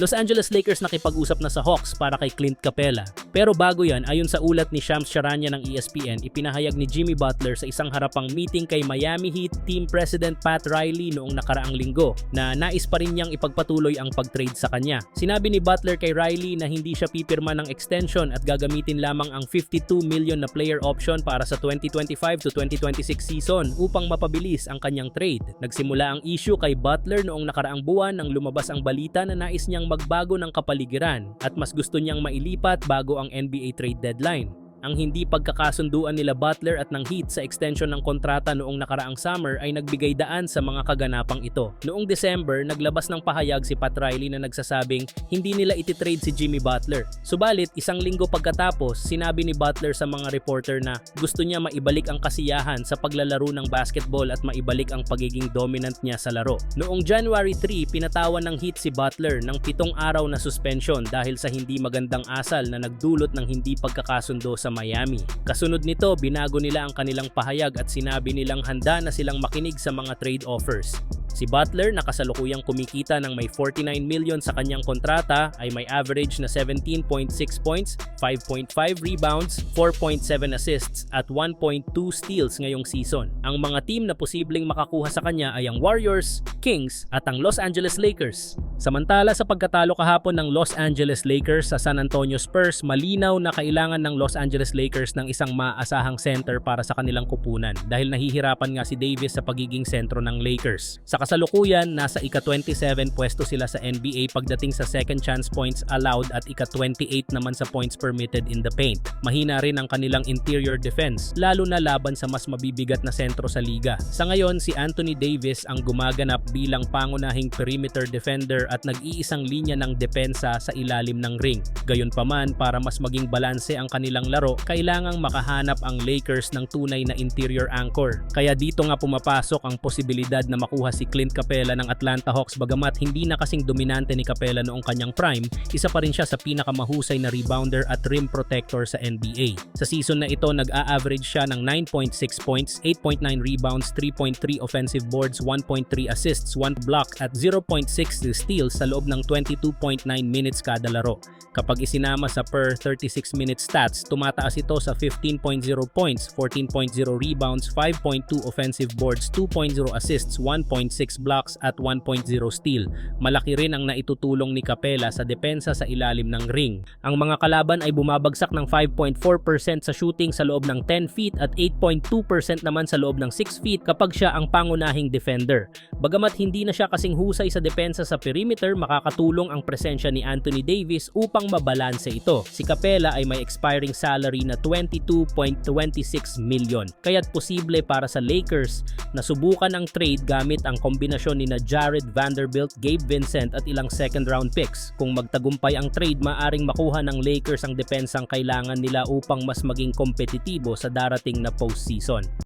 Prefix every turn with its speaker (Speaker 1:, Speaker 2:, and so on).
Speaker 1: Los Angeles Lakers nakipag-usap na sa Hawks para kay Clint Capella. Pero bago yan, ayon sa ulat ni Shams Charania ng ESPN, ipinahayag ni Jimmy Butler sa isang harapang meeting kay Miami Heat Team President Pat Riley noong nakaraang linggo na nais pa rin niyang ipagpatuloy ang pag-trade sa kanya. Sinabi ni Butler kay Riley na hindi siya pipirma ng extension at gagamitin lamang ang 52 million na player option para sa 2025 to 2026 season upang mapabilis ang kanyang trade. Nagsimula ang issue kay Butler noong nakaraang buwan nang lumabas ang balita na nais niyang magbago ng kapaligiran at mas gusto niyang mailipat bago ang NBA trade deadline. Ang hindi pagkakasunduan nila Butler at ng Heat sa extension ng kontrata noong nakaraang summer ay nagbigay daan sa mga kaganapang ito. Noong December, naglabas ng pahayag si Pat Riley na nagsasabing hindi nila ititrade si Jimmy Butler. Subalit, isang linggo pagkatapos, sinabi ni Butler sa mga reporter na gusto niya maibalik ang kasiyahan sa paglalaro ng basketball at maibalik ang pagiging dominant niya sa laro. Noong January 3, pinatawan ng Heat si Butler ng pitong araw na suspension dahil sa hindi magandang asal na nagdulot ng hindi pagkakasundo sa Miami. Kasunod nito, binago nila ang kanilang pahayag at sinabi nilang handa na silang makinig sa mga trade offers. Si Butler na kasalukuyang kumikita ng may 49 million sa kanyang kontrata ay may average na 17.6 points, 5.5 rebounds, 4.7 assists at 1.2 steals ngayong season. Ang mga team na posibleng makakuha sa kanya ay ang Warriors, Kings at ang Los Angeles Lakers. Samantala sa pagkatalo kahapon ng Los Angeles Lakers sa San Antonio Spurs, malinaw na kailangan ng Los Angeles Lakers ng isang maaasahang center para sa kanilang kupunan dahil nahihirapan nga si Davis sa pagiging sentro ng Lakers. Sa kasalukuyan, nasa ika-27 pwesto sila sa NBA pagdating sa second chance points allowed at ika-28 naman sa points permitted in the paint. Mahina rin ang kanilang interior defense, lalo na laban sa mas mabibigat na sentro sa liga. Sa ngayon, si Anthony Davis ang gumaganap bilang pangunahing perimeter defender at nag-iisang linya ng depensa sa ilalim ng ring. Gayunpaman, para mas maging balanse ang kanilang laro, kailangang makahanap ang Lakers ng tunay na interior anchor. Kaya dito nga pumapasok ang posibilidad na makuha si Clint Capella ng Atlanta Hawks bagamat hindi na kasing dominante ni Capella noong kanyang prime, isa pa rin siya sa pinakamahusay na rebounder at rim protector sa NBA. Sa season na ito, nag-a-average siya ng 9.6 points, 8.9 rebounds, 3.3 offensive boards, 1.3 assists, 1 block at 0.6 steals sa loob ng 22.9 minutes kada laro. Kapag isinama sa per 36 minute stats, tumataas ito sa 15.0 points, 14.0 rebounds, 5.2 offensive boards, 2.0 assists, 1.6 blocks at 1.0 steal. Malaki rin ang naitutulong ni Capella sa depensa sa ilalim ng ring. Ang mga kalaban ay bumabagsak ng 5.4% sa shooting sa loob ng 10 feet at 8.2% naman sa loob ng 6 feet kapag siya ang pangunahing defender. Bagamat hindi na siya kasing husay sa depensa sa perimeter, makakatulong ang presensya ni Anthony Davis upang mabalanse ito. Si Capella ay may expiring salary na 22.26 million. Kaya't posible para sa Lakers na subukan ang trade gamit ang kombinasyon ni na Jared Vanderbilt, Gabe Vincent at ilang second round picks. Kung magtagumpay ang trade, maaring makuha ng Lakers ang depensang kailangan nila upang mas maging kompetitibo sa darating na postseason.